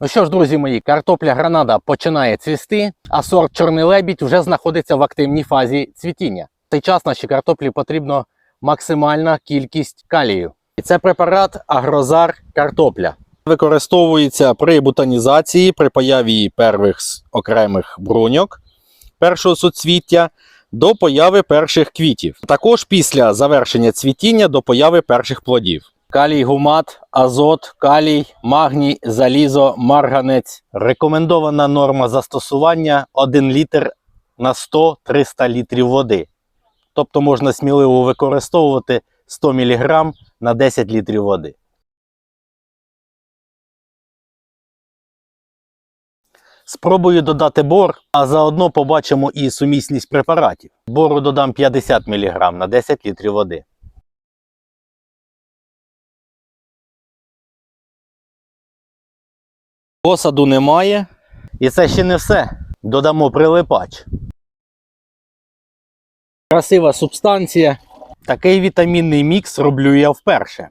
Ну що ж, друзі мої, картопля гранада починає цвісти, а сорт чорний лебідь вже знаходиться в активній фазі цвітіння. В цей час нашій картоплі потрібно максимальна кількість калію. І це препарат Агрозар картопля. Використовується при бутонізації, при появі її первих окремих бруньок першого суцвіття до появи перших квітів. Також після завершення цвітіння до появи перших плодів. Калій гумат, азот, калій, магній, залізо, марганець. Рекомендована норма застосування 1 літр на 100-300 літрів води. Тобто можна сміливо використовувати 100 мг на 10 літрів води. Спробую додати бор, а заодно побачимо і сумісність препаратів. Бору додам 50 мг на 10 літрів води. Посаду немає. І це ще не все. Додамо прилипач. Красива субстанція. Такий вітамінний мікс роблю я вперше.